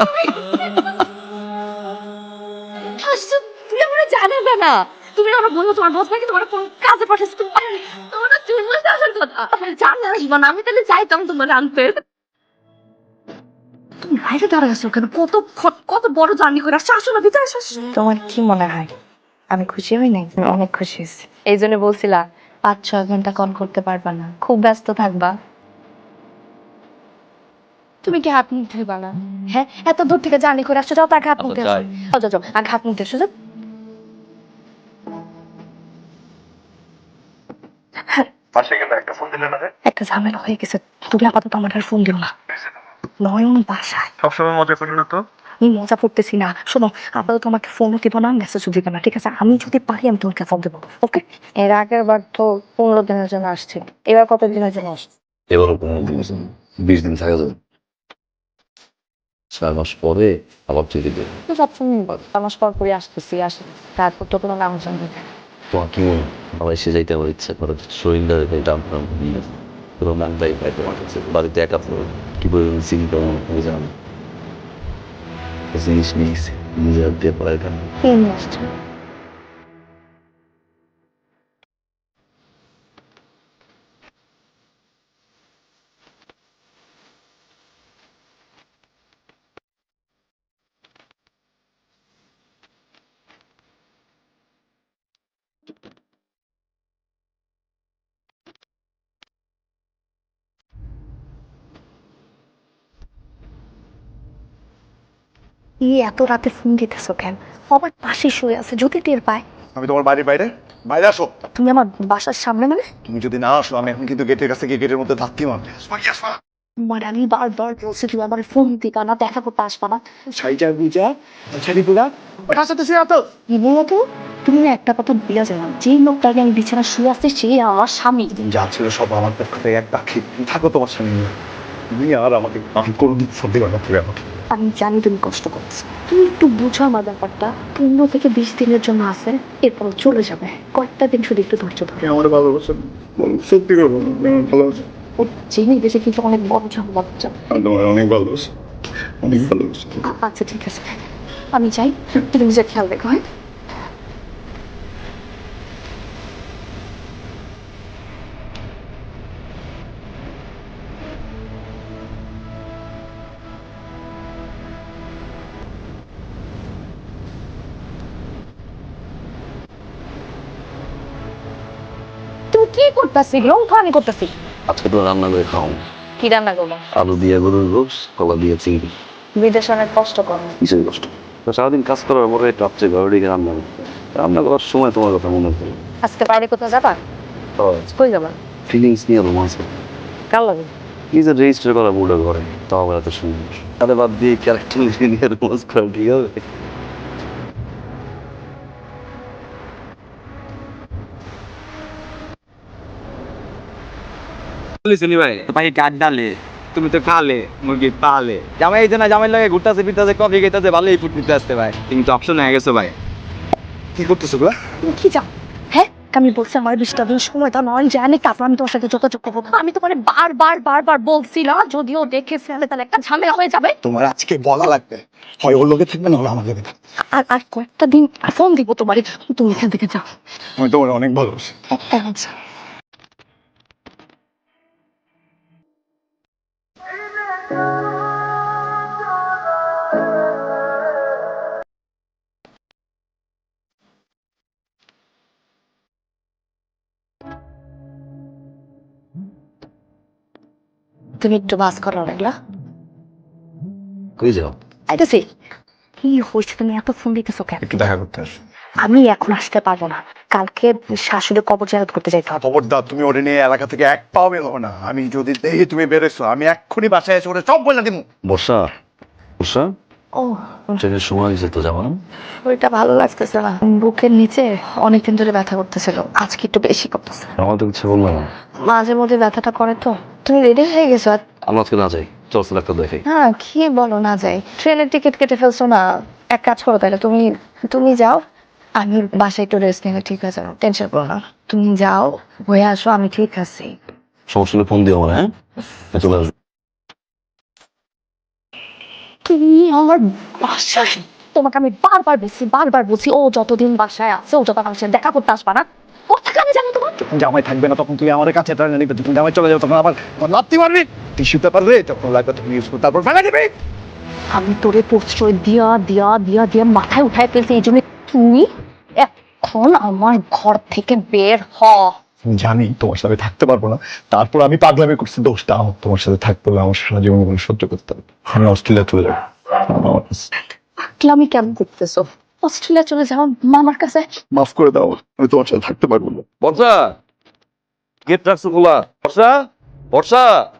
তুমি আসছো তুমি আমরা জানাবে না তুমি আমার বলব তোমার বস তোমার কোন কাজে পাঠাচ্ছে তোমার আসার কথা। আসব না আমি তাহলে যাইতাম তোমার আনতে। তুমি বাইরে দাঁড়ায় আছো কেন? কত কত বড় জার্নি করে আসছো। আসো না ভিতরে আসো আসো। তোমার কি মনে হয়? আমি খুশি হই নাই আমি অনেক খুশি হয়েছি। এই জন্য বলছিলা পাঁচ ছয় ঘণ্টা কল করতে পারবা না। খুব ব্যস্ত থাকবা। তুমি কি হাত মুখ ধুইবা না? হ্যাঁ? এত দূর থেকে জার্নি করে আসছো যাও তাকে হাত মুখ দিয়ে আসো। যাও যাও যাও। হাত মুখ আসো, যাও। একটা ফোন দিলে না রে একটা ঝামেলা হয়ে গেছে। তুমি আপাতত আমার আর ফোন দিও না। নয়ন বাসায়। সবসময় মজা করি না তো? আমি মজা করতেছি না। শোনো আপাতত আমাকে ফোনও দিব না মেসেজও দিবে না ঠিক আছে? আমি যদি পারি আমি তোমাকে ফোন দেবো ওকে এর আগের বার তো পনেরো দিনের জন্য আসছে। এবার কত দিনের জন্য আসছে? এবারও পনেরো দিন আছে বিশ দিন থাকা যাবে। চার মাস পরে আবার চিঠি দেবে তো সবসময় চার মাস পর করে আসতেছি আসি তারপর তো কোনো নাম জানবে তোমার কি মনে আবার এসে যাইতে আমার ইচ্ছা করে শরীরটা ডাম ডাম এবং নামটাই পাই তোমার কাছে বাড়িতে একা পড়ে কি পরিমাণ চিন্তা হয়ে যাবে জিনিস নিয়েছি নিজে হাত দিয়ে পড়ার কেন ই এত রাতে ফোন দিতেছো কেন? আমার পাশে শুয়ে আছে যদি টের পায়। আমি তোমার বাড়ির বাইরে? বাইরে আসো। তুমি আমার বাসার সামনে মানে? তুমি যদি না আসো আমি এখন কিন্তু গেটের কাছে গিয়ে গেটের মধ্যে ধাক্কি মারবে। মানে আমি বারবার বলছি তুমি আমার ফোন দিবা না দেখা করতে আসবা না। ছাইটা বুঝা ছেড়ি পুরা। কাছে তো শুয়ে আতো কি বলো তো? তুমি না একটা কথা বিয়া যাও। যে লোকটাকে আমি বিছানা শুয়ে আসছি সে আমার স্বামী। যা ছিল সব আমার পক্ষ থেকে এক পাখি। থাকো তোমার নিয়ে। তুমি আর আমাকে আমি কোনোদিন ফোন দিবা না তুমি আমাকে। আমি জানি তুমি কষ্ট করছ। তুমি একটু বুঝো আমার ব্যাপারটা পনেরো থেকে বিশ দিনের জন্য আছে এরপর চলে যাবে। কয়েকটা দিন শুধু একটু ধৈর্য ধরো। আমার ভালোবাসো সত্যি করব আছে ও চিনি গেছে কিন্তু অনেক বড় ঝামেলা হচ্ছে। অনেক ভালো অনেক ভালোবাসি। আচ্ছা ঠিক আছে। আমি চাই তুমি নিজের খেয়াল দেখো হ্যাঁ? কি করতেছি? রং ফানি করতেছি। আজকে তো রান্না করে খাও কি রান্না করব? আলু দিয়ে গরুর গোস কলা দিয়ে চিংড়ি। বিদেশ অনেক কষ্ট করো। কিসের কষ্ট? তো সারাদিন কাজ করার পরে একটু আপচে ঘরে দিকে রান্না করতে রান্না করার সময় তোমার কথা মনে পড়ে। আজকে বাইরে কোথাও যাবা? কই যাবা? ফিলিংস নিয়ে রোমান্স কার লাগে? নিজের রেজিস্টার করা বুড়ো ঘরে তাও আবার এত সুন্দর। তাহলে বাদ দিয়ে ক্যারেক্টার নিয়ে রোমান্স করা ঠিক হবে ভাই। ডালে। তুমি তো খালে মুরগি পালে। জামাই এই না জামাই লাগে ঘুরতেছে ফিরতেছে কফি খেতেছে ভালোই ফুট নিতে আসতে ভাই। তুমি তো অপশন হয়ে গেছো ভাই। কি করতেছো গো? তুমি কি যাও হ্যাঁ আমি বলছি আমার বিশটা দিন সময় তা নয় জানি তারপর আমি তোমার সাথে যোগাযোগ করব। আমি তোমার বারবার বারবার বলছি না যদিও দেখে ফেলে তাহলে একটা ঝামেলা হয়ে যাবে। তোমার আজকে বলা লাগবে। হয় ওর লোকে থাকবে না হলে আমার লোকে আর আর কয়েকটা দিন ফোন দিব তোমার তুমি এখান থেকে যাও। আমি তোমার অনেক ভালোবাসি। আচ্ছা তুমি একটু বাস করো লাগলা কই যাও আইতেছি। কি হয়েছে তুমি? এত ফোন দিতেছো কেন? একটু দেখা করতে আসো। আমি এখন আসতে পারব না। কালকে শাশুড়ি কবর জায়গা করতে যাইতে হবে। খবরদার তুমি ওরে নিয়ে এলাকা থেকে এক পাও বেরো না। আমি যদি দেখি তুমি বেরোছো আমি এক্ষুনি বাসায় এসে ওরে সব বলে দিব বর্ষা বর্ষা। ও। ট্রেনের সময় হয়েছে তো যাব না শরীরটা ভালো লাগতেছে না। বুকের নিচে অনেকদিন ধরে ব্যথা করতেছিল। আজকে একটু বেশি করতেছে। আমার তো কিছু বললাম না। মাঝে মধ্যে ব্যথাটা করে তো। তুমি রেডি হয়ে গেছো? আর আমরা আজকে না যাই। চল ডাক্তার দেখাই হ্যাঁ কি বলো না যাই। ট্রেনের টিকিট কেটে ফেলছো না? এক কাজ করো তাহলে তুমি তুমি যাও। আমি বাসায় একটু রেস্ট নিলে ঠিক আছে টেনশন করো না। তুমি যাও হয়ে আসো আমি ঠিক আছি। সমস্যা ফোন দিও আমার হ্যাঁ? চলে আসব। কি আমার বাসায়? তোমাকে আমি বারবার বলছি বারবার বলছি ও যতদিন বাসায় আছে ও দেখা করতে আসবা না। কোথায় আমি তোমার যখন জামাই থাকবে না তখন তুমি আমার কাছে টাকা নিবে। তুমি জামাই চলে যাবে তখন আবার লাত্তি মারবি টিস্যু পেপার রে তখন লাগবে তুমি ইউজ করতে তারপর ফেলে দিবি। আমি তোরে প্রশ্রয় দিয়া দিয়া দিয়া দিয়া মাথায় উঠায় ফেলছি এই জন্য তুই এখন আমার ঘর থেকে বের হ। জানি তোমার সাথে থাকতে পারব না। তারপর আমি পাগলামি করছি দোষটা আমার তোমার সাথে থাকতে হবে আমার সারা জীবন কোনো সহ্য করতে হবে। আমি অস্ট্রেলিয়া চলে যাব। আমার কাছে। আমি কেমন করতেছো? অস্ট্রেলিয়া চলে যাও মামার কাছে। মাফ করে দাও আমি তোমার সাথে থাকতে পারব না। বর্ষা! গেট রাখছো খোলা। বর্ষা! বর্ষা!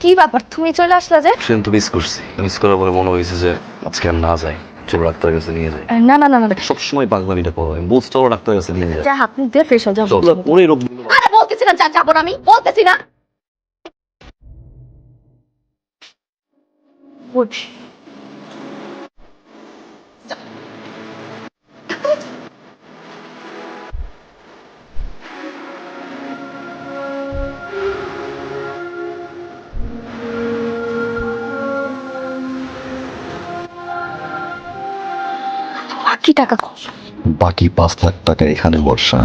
কি ব্যাপার? তুমি চলে আসলা যে? সেদিন তো মিস করছি। মিস করার পরে মনে হয়েছে যে আজকে আর না যাই। চলো ডাক্তারের কাছে নিয়ে যাই না না না না সবসময় পাগলামিটা করো আমি বলছি চলো ডাক্তারের কাছে নিয়ে যাই যা হাত মুখ দিয়ে ফ্রেশ হয়ে যাও চলো রোগ আরে বলতেছি না যা- যাব না আমি। বলতেছি না। বাকি টাকা কম বাকি পাঁচ লাখ টাকা এখানে বর্ষা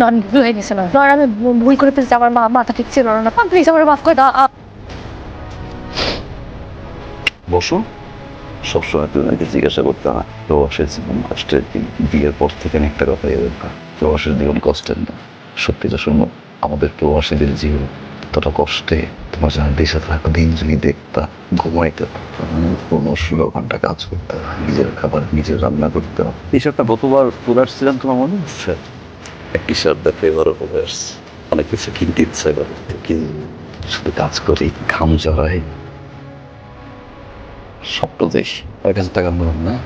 নন হয়ে গেছে নয় আমি ভুল করে ফেলছি আমার মা মাথা ঠিক ছিল না। প্লিজ আমার মাফ করে দাও। বসো। সবসময় তুমি আমাকে জিজ্ঞাসা করতে হয় প্রবাসের জীবন কষ্টের দিন বিয়ের পর থেকে একটা কথা এদের প্রবাসের জীবন কষ্টের না সত্যি তো শুনো আমাদের প্রবাসীদের জীবন এতটা কষ্টে তোমার যেন দেশে থাকা দিন যদি দেখতা ঘুমাইতে পনেরো ষোলো ঘণ্টা কাজ করতে। নিজের খাবার নিজের রান্না করতে হয় এসবটা গতবার চলে আসছিলাম তোমার মনে? হচ্ছে একই সাথে ফেভারও করে আসছে। অনেক কিছু কিনতে ইচ্ছা করে কিন্তু শুধু কাজ করি ঘাম জড়াই স্বপ্ন দেখি এক হাজার টাকা মন না?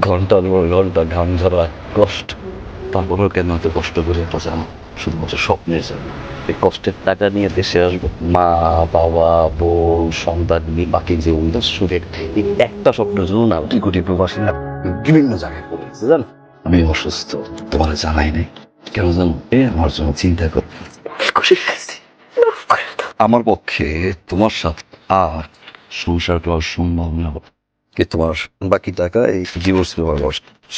ঘণ্টার পর ঘণ্টা ঘাম ঝরা কষ্ট। তারপরেও কেন এত কষ্ট করে শুধুমাত্র স্বপ্নের জন্য। এই কষ্টের টাকা নিয়ে দেশে আসব। মা বাবা বউ সন্তান নিয়ে বাকি জীবনটা সুখে এই একটা স্বপ্নের জন্য না কোটি প্রবাসী না বিভিন্ন জায়গায় পড়েছে জানো? আমি অসুস্থ তোমার জানাই নাই। কেন জানো? এ আমার জন্য চিন্তা কর। খুশি আমার পক্ষে তোমার সাথে আর সংসার করা সম্ভব না। কি তোমার বাকি টাকা এই ডিভোর্স পেপার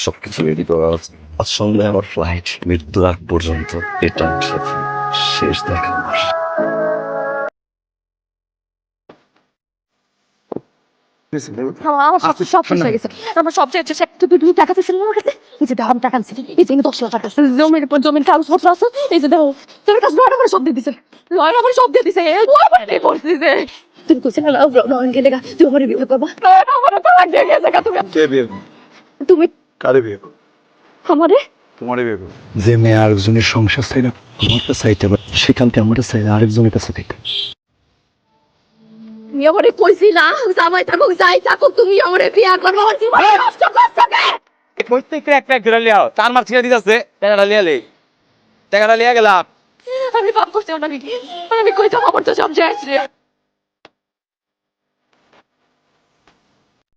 সবকিছু রেডি করা আছে। আর সঙ্গে আমার ফ্লাইট মৃত্যু আগ পর্যন্ত এটা শেষ দেখা আমার। আমার আমার সব সব শেষ হয়ে গেছে। আমার সব শেষ শেষ তুই তুই টাকা দিয়েছিল আমার কাছে এই যে দেখো আমি টাকা আনছি। এই যে দশ লাখ টাকা। জমির কাগজপত্র আছে। এই যে দেখো তোর কাছে লয়ের আমার সব দিয়ে দিছে। লয়ের আমার সব দিয়ে দিছে। ও আমার ডিভোর্স দিছে। তুমি কইছিল না গেলে গা তুই আমার বিয়ে করবা? আমার তালাক দিয়ে গেছে গা তুমি কে বিয়ে? তুমি। কারে বিয়ে? আমারে? তোমারে বিয়ে যে মেয়ে আরেকজনের সংসার চাই না আমারটা চাইতে পারে সেখান থেকে আমারটা চাই আরেকজনের কাছে থেকে তুমি আমারে কইছিলা জামাই থাকুক যাই থাকুক তুমি আমারে বিয়া করব আমার জীবন নষ্ট করছ কে? প্রত্যেকটা একটা একটা লিয়াও তার মার ছিঁড়ে দিতেছে টাকাটা লিয়া লে। টাকাটা লিয়া গেলাম। আমি পাপ করছি অনেক আমি কই যাব? আমার তো সব শেষ। রে